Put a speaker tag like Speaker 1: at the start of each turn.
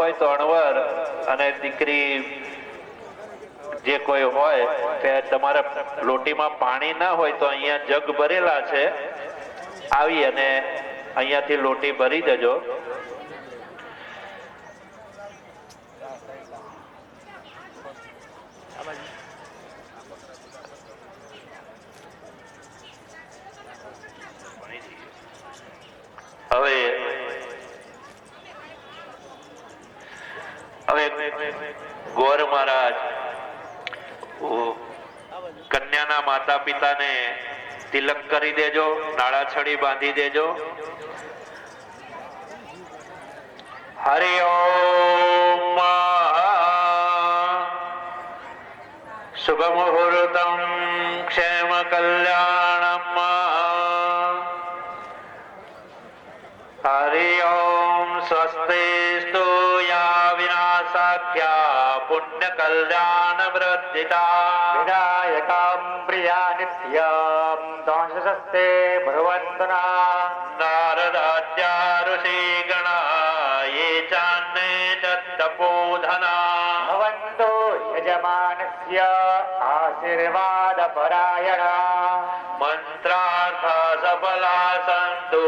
Speaker 1: હોય તો અણવર અને દીકરી જે કોઈ હોય તે તમારા લોટીમાં પાણી ના હોય તો અહીંયા જગ ભરેલા છે. આવી અને અહીંયાથી લોટી ભરી દેજો. હવે હવે ગોર મહારાજ કન્યાના માતા પિતાને તિલક કરી દેજો, નાળા છડી બાંધી દેજો. હરિ ઓમ શુભ મુહૂર્તમ ક્ષેમ કલ્યાણમ હરિ ઓમ સ્વસ્તિસ્તુ
Speaker 2: पुण्यकल्याणवृद्धिता। विनायकाम् प्रिया नित्याम्
Speaker 1: भगवन्ना भगवन्तना। नारदाद्यारुषीगणा ये चान्ने च
Speaker 2: तपोधना भवन्तो यजमानस्य आशीर्वादपरायणा।
Speaker 1: मन्त्रार्था सफला सन्तु